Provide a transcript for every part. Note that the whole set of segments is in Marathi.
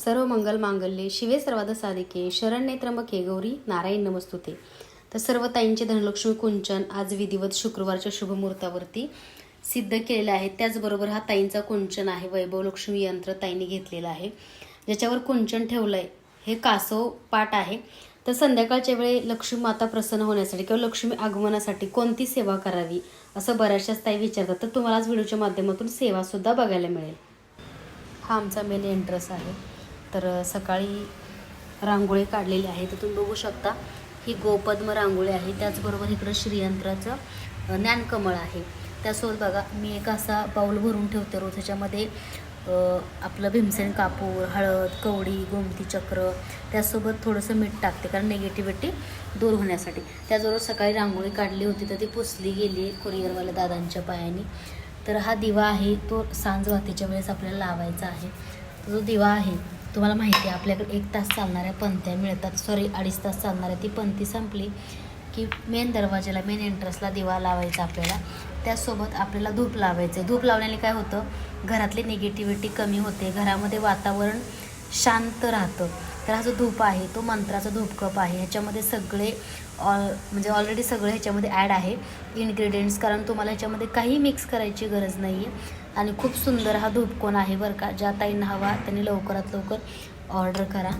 सर्व मंगल मांगल्ये शिवे सर्वाद साधिके शरण त्र्यंबके गौरी नारायण नमस्तुते. तर सर्व ताईंचे धनलक्ष्मी कुंचन आज विधिवत शुक्रवारच्या शुभमुहूर्तावरती सिद्ध केलेलं आहे त्याचबरोबर हा ताईंचा कुंचन आहे वैभवलक्ष्मी यंत्र ताईंनी घेतलेलं आहे ज्याच्यावर कुंचन ठेवलंय. हे कासव पाठ आहे. तर संध्याकाळच्या वेळी लक्ष्मी माता प्रसन्न होण्यासाठी किंवा लक्ष्मी आगमनासाठी कोणती सेवा करावी असं बऱ्याचशाच ताई विचारतात. तर तुम्हाला आज व्हिडिओच्या माध्यमातून सेवा सुद्धा बघायला मिळेल. हा आमचा मेन एंट्रस आहे. तर सकाळी रांगोळी काढलेली आहे. तर तुम्ही बघू शकता ही गोपद्म रांगोळी आहे. त्याचबरोबर इकडं श्रीयंत्राचं ज्ञानकमळ आहे. त्यासोबत बघा मी एक असा बाऊल भरून ठेवते रोज. त्याच्यामध्ये आपलं भीमसेन कापूर हळद कवडी गोमती चक्र त्यासोबत थोडंसं मीठ टाकते. कारण निगेटिव्हिटी दूर होण्यासाठी. त्याचबरोबर सकाळी रांगोळी काढली होती तर ती पुसली गेली कुरिअरवाल्या दादांच्या पायाने. तर हा दिवा आहे तो सांज वातीच्या वेळेस आपल्याला लावायचा आहे. तो जो दिवा आहे. तुम्हाला माहिती आहे आपल्याकडे एक तास चालणाऱ्या पंथ्या मिळतात. सॉरी अडीच तास चालणाऱ्या ती पंथी संपली की मेन दरवाजाला मेन एंट्रन्सला दिवा लावायचा आपल्याला. त्यासोबत आपल्याला धूप लावायचं धूप लावल्याने काय होतं? घरातली निगेटिव्हिटी कमी होते. घरामध्ये वातावरण शांत राहतं. तर हा जो धूप आहे तो मंत्राचा धूप कप आहे. ह्याच्यामध्ये सगळे ऑल म्हणजे ऑलरेडी सगळे ह्याच्यामध्ये ॲड आहे. इन्ग्रेडियंट्स कारण तुम्हाला ह्याच्यामध्ये काही मिक्स करायची गरज नाही आहे आणि खूप सुंदर हा धूपकोन आहे बरं का ज्या ताईंना हवा त्यांनी लवकरात लवकर ऑर्डर करा.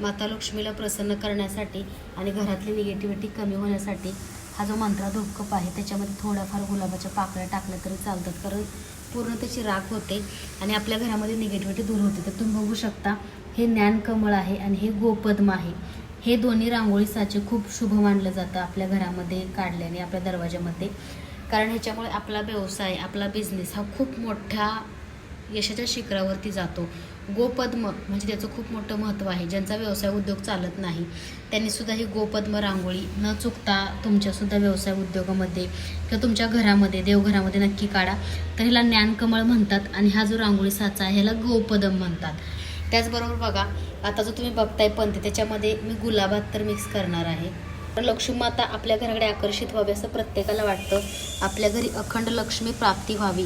माता लक्ष्मीला प्रसन्न करण्यासाठी आणि घरातली निगेटिव्हिटी कमी होण्यासाठी हा जो मंत्रा धूपकप आहे त्याच्यामध्ये थोड्याफार गुलाबाच्या पाकळ्या टाकल्या तरी चालतात. कारण पूर्ण त्याची राख होते आणि आपल्या घरामध्ये निगेटिव्हिटी दूर होते. तर तुम्ही बघू शकता हे ज्ञानकमळ आहे आणि हे गोपद्म आहे. हे दोन्ही रांगोळी साचे खूप शुभ मानलं जातं आपल्या घरामध्ये काढल्याने आपल्या दरवाजामध्ये कारण ह्याच्यामुळे आपला व्यवसाय आपला बिझनेस हा खूप मोठ्या यशाच्या शिखरावरती जातो. गोपद्म म्हणजे त्याचं खूप मोठं महत्त्व आहे. ज्यांचा व्यवसाय उद्योग चालत नाही त्यांनीसुद्धा ही गोपद्म रांगोळी न चुकता तुमच्यासुद्धा व्यवसाय उद्योगामध्ये किंवा तुमच्या घरामध्ये देवघरामध्ये नक्की काढा. तर ह्याला ज्ञानकमळ म्हणतात आणि हा जो रांगोळी साचा आहे ह्याला गोपदम म्हणतात. त्याचबरोबर बघा आता जो तुम्ही बघताय पंथी त्याच्यामध्ये मी गुलाबात तर मिक्स करणार आहे. लक्ष्मी माता आपल्या घराकडे आकर्षित व्हावी असं प्रत्येकाला वाटतं. आपल्या घरी अखंड लक्ष्मी प्राप्ती व्हावी.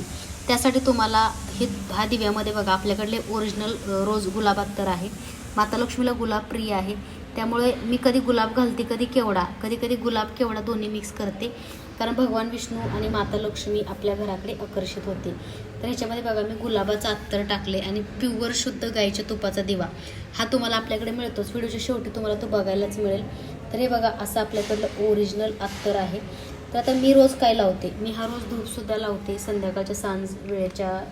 त्यासाठी तुम्हाला हे ह्या दिव्यामध्ये बघा आपल्याकडले ओरिजिनल रोज गुलाबात तर आहे. माता लक्ष्मीला गुलाब प्रिय आहे. त्यामुळे मी कधी गुलाब घालते कधी केवडा. कधी कधी गुलाब केवडा दोन्ही मिक्स करते. कारण भगवान विष्णू आणि माता लक्ष्मी आपल्या घराकडे आकर्षित होते. तर ह्याच्यामध्ये बघा मी गुलाबाचं अत्तर टाकले आणि प्युअर शुद्ध गाईच्या तुपाचा दिवा. हा तुम्हाला आपल्याकडे मिळतोच. व्हिडिओच्या शेवटी तुम्हाला तो बघायलाच मिळेल. तर हे बघा असं आपल्याकडलं ओरिजिनल अत्तर आहे. तर आता मी रोज काय लावते? मी हा रोज धूपसुद्धा लावते संध्याकाळच्या सांज वेळेच्या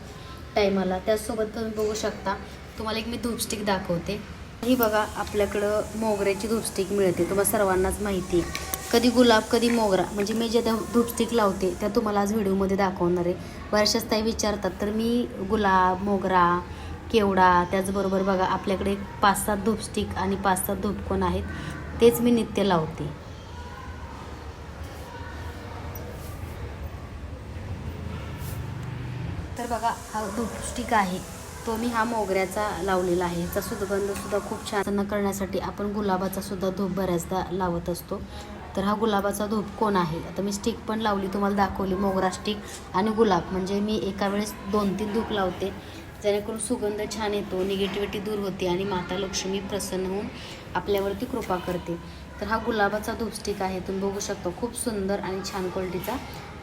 टायमाला त्याचसोबत तुम्ही बघू शकता. तुम्हाला एक मी धूपस्टिक दाखवते. ही बघा आपल्याकडं मोगऱ्याची धूपस्टिक मिळते. तुम्हाला सर्वांनाच माहिती आहे कधी गुलाब कधी मोगरा. म्हणजे मी ज्या त्या धूपस्टिक लावते त्या तुम्हाला आज व्हिडिओमध्ये दाखवणार आहे. बऱ्याचशाच ताई विचारतात तर मी गुलाब मोगरा केवडा त्याचबरोबर बघा आपल्याकडे पाच सात धूपस्टिक आणि पाच सात धूपकोन आहेत. तेच मी नित्य लावते. तर बघा हा धूपस्टिक आहे. तो मी हा मोगऱ्याचा लावलेला आहे. याचा सुगंधसुद्धा खूप छान करण्यासाठी आपण गुलाबाचा सुद्धा धूप बऱ्याचदा लावत असतो. तर हा गुलाबाचा धूप कोण आहे? आता मी स्टिक पण लावली तुम्हाला दाखवली मोगरा स्टिक आणि गुलाब. म्हणजे मी एका वेळेस दोन तीन धूप लावते जेणेकरून सुगंध छान येतो निगेटिव्हिटी दूर होते आणि माता लक्ष्मी प्रसन्न होऊन आपल्यावरती कृपा करते. तर हा गुलाबाचा धूप स्टिक आहे तुम्ही बघू शकता. खूप सुंदर आणि छान क्वालिटीचा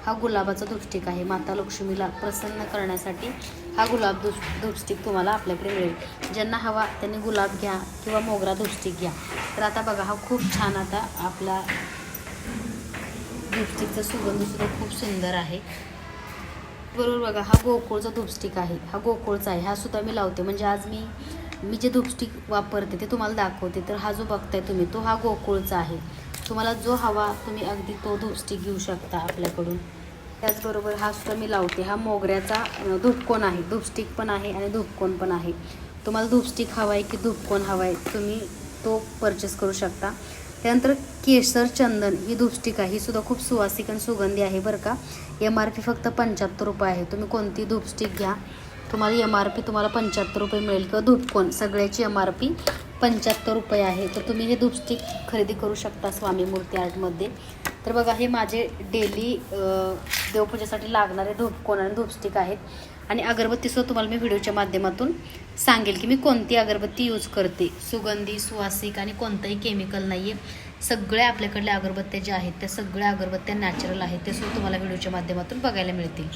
हा गुलाबाचा धूपस्टिक आहे. माता लक्ष्मीला प्रसन्न करण्यासाठी हा गुलाब धूप धूपस्टिक तुम्हाला आपल्याकडे मिळेल. ज्यांना हवा त्यांनी गुलाब घ्या किंवा मोगरा धूपस्टिक घ्या. तर आता बघा हा खूप छान आता आपला धूपस्टिकचा सुगंधसुद्धा खूप सुंदर आहे. बरोबर बघा हा गोकुळचा धूपस्टिक आहे. हा गोकुळचा आहे. हा सुद्धा मी लावते. म्हणजे आज मी मी जे धूपस्टिक वापरते ते तुम्हाला दाखवते. तर हा जो बघताय तुम्ही तो हा गोकुळचा आहे. तुम्हाला जो हवा तुम्ही अगदी तो धूपस्टिक घेऊ शकता आपल्याकडून. त्याचबरोबर हा सुद्धा मी लावते. हा मोगऱ्याचा अं, धूपकोन आहे. धूपस्टिक पण आहे आणि धूपकोन पण आहे. तुम्हाला धूपस्टिक हवा आहे की धूपकोन हवा आहे तुम्ही तो परचेस करू शकता. त्यानंतर केसर चंदन ही धूपस्टिक आहे. ही सुद्धा खूप सुवासिक आणि सुगंधी आहे बरं का. एम आर पी फक्त पंच्याहत्तर रुपये आहे. तुम्ही कोणती धूपस्टिक घ्या. तुम्हाला एम आर पी तुम्हाला पंच्याहत्तर रुपये मिळेल किंवा धूपकोन सगळ्याची एम आर पी पंच्याहत्तर रुपये आहे. तर तुम्ही हे धूपस्टिक खरेदी करू शकता स्वामी मूर्ती आर्टमध्ये तर बघा हे माझे डेली देवपूजेसाठी लागणारे धूप कोणारे धूपस्टिक आहेत. आणि अगरबत्तीसुद्धा तुम्हाला मी व्हिडिओच्या माध्यमातून सांगेल की मी कोणती अगरबत्ती यूज करते. सुगंधी सुवासिक आणि कोणतंही केमिकल नाही आहे सगळ्या आपल्याकडल्या अगरबत्त्या ज्या आहेत त्या सगळ्या अगरबत्त्या नॅचरल आहेत. ते सुद्धा तुम्हाला व्हिडिओच्या माध्यमातून बघायला मिळतील.